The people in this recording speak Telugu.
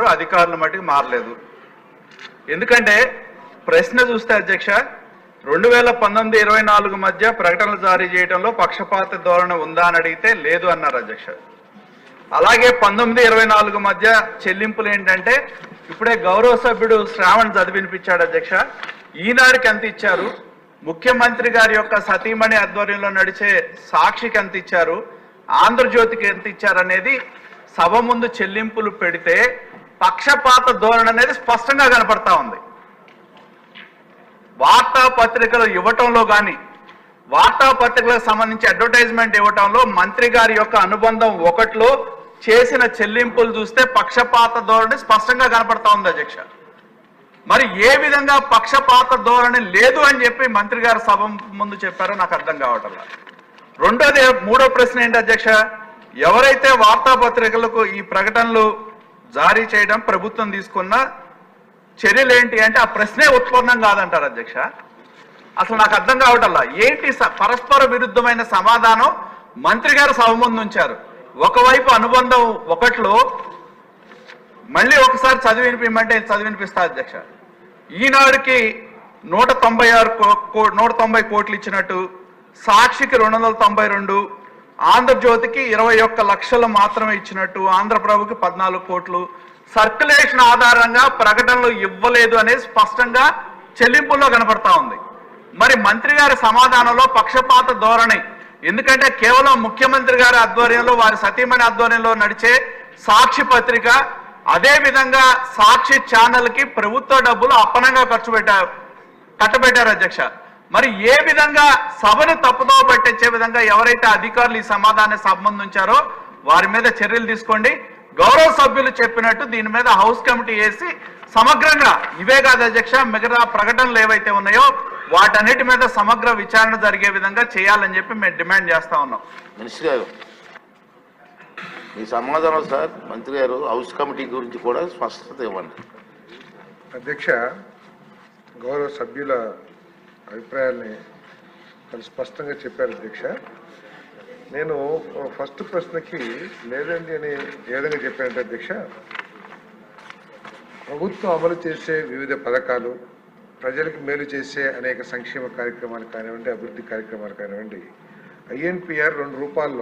అధికారులు మటుకు మారలేదు. ఎందుకంటే ప్రశ్న చూస్తే అధ్యక్ష రెండు వేల పంతొమ్మిది ఇరవై నాలుగు మధ్య ప్రకటనలు జారీ చేయడంలో పక్షపాత ధోరణి ఉందా అని అడిగితే లేదు అన్నారు అధ్యక్ష. అలాగే పంతొమ్మిది ఇరవై నాలుగు మధ్య చెల్లింపులు ఏంటంటే ఇప్పుడే గౌరవ సభ్యుడు శ్రావణ్ చదివినిపించాడు అధ్యక్ష. ఈనాడుకి ఎంత ఇచ్చారు? ముఖ్యమంత్రి గారి యొక్క సతీమణి ఆధ్వర్యంలో నడిచే సాక్షికి ఎంత ఇచ్చారు? ఆంధ్రజ్యోతికి ఎంత ఇచ్చారు అనేది సభ ముందు చెల్లింపులు పెడితే పక్షపాత ధోరణి అనేది స్పష్టంగా కనపడతా ఉంది. వార్తాపత్రికలు ఇవ్వటంలో కానీ వార్తాపత్రికలకు సంబంధించి అడ్వర్టైజ్మెంట్ ఇవ్వటంలో మంత్రి గారి యొక్క అనుబంధం ఒకటిలో చేసిన చెల్లింపులు చూస్తే పక్షపాత ధోరణి స్పష్టంగా కనపడతా ఉంది అధ్యక్ష. మరి ఏ విధంగా పక్షపాత ధోరణి లేదు అని చెప్పి మంత్రి గారు సభ ముందు చెప్పారో నాకు అర్థం కావటం రెండోది మూడో ప్రశ్న ఏంటి అధ్యక్ష? ఎవరైతే వార్తాపత్రికలకు ఈ ప్రకటనలు జారీ చేయడం ప్రభుత్వం తీసుకున్న చర్యలు ఏంటి అంటే ఆ ప్రశ్నే ఉత్పన్నం కాదంటారు అధ్యక్ష. అసలు నాకు అర్థం కావటల్లా ఏంటి స- పరస్పర విరుద్ధమైన సమాధానం? మంత్రి గారు సభ ఒకవైపు అనుబంధం ఒకట్లో మళ్ళీ ఒకసారి చదివి వినిపించమంటే చదివి వినిపిస్తా అధ్యక్ష. ఈనాడుకి నూట తొంభై ఆరు కో- కో- నూట తొంభై కోట్లు ఇచ్చినట్టు సాక్షికి రెండు వందల తొంభై రెండు ఆంధ్రజ్యోతికి ఇరవై ఒక్క లక్షలు మాత్రమే ఇచ్చినట్టు ఆంధ్రప్రభుకి పద్నాలుగు కోట్లు. సర్క్యులేషన్ ఆధారంగా ప్రకటనలు ఇవ్వలేదు అనేది స్పష్టంగా చెల్లింపుల్లో కనపడతా ఉంది. మరి మంత్రి గారి సమాధానంలో పక్షపాత ధోరణి ఎందుకంటే కేవలం ముఖ్యమంత్రి గారి ఆధ్వర్యంలో వారి సతీమణి ఆధ్వర్యంలో నడిచే సాక్షి పత్రిక అదే విధంగా సాక్షి ఛానల్కి ప్రభుత్వ డబ్బులు అప్పనంగా ఖర్చు పెట్టారు కట్టబెట్టారు అధ్యక్ష. మరి ఏ విధంగా సభను తప్పుదో పట్టించే విధంగా ఎవరైతే అధికారులు ఈ సమాధానం సంబంధించారో వారి మీద చర్యలు తీసుకోండి. గౌరవ సభ్యులు చెప్పినట్టు దీని మీద హౌస్ కమిటీ వేసి సమగ్రంగా ఇవే కాదు అధ్యక్ష మిగతా ప్రకటనలు ఏవైతే ఉన్నాయో వాటన్నిటి మీద సమగ్ర విచారణ జరిగే విధంగా చేయాలని చెప్పి మేము డిమాండ్ చేస్తా ఉన్నాం. మినిస్టర్ గారు మీ సమాధానం సార్ మంత్రి గారు హౌస్ కమిటీ గురించి కూడా స్పష్టత ఇవ్వండి. అధ్యక్ష గౌరవ సభ్యుల అభిప్రాయాల్ని వాళ్ళు స్పష్టంగా చెప్పారు అధ్యక్ష నేను ఫస్ట్ ప్రశ్నకి లేదండి అని ఏ విధంగా చెప్పానంటే అధ్యక్ష ప్రభుత్వం అమలు చేసే వివిధ పథకాలు ప్రజలకు మేలు చేసే అనేక సంక్షేమ కార్యక్రమాలు కానివ్వండి అభివృద్ధి కార్యక్రమాలు కానివ్వండి ఐఎన్పిఆర్ రెండు రూపాల్లో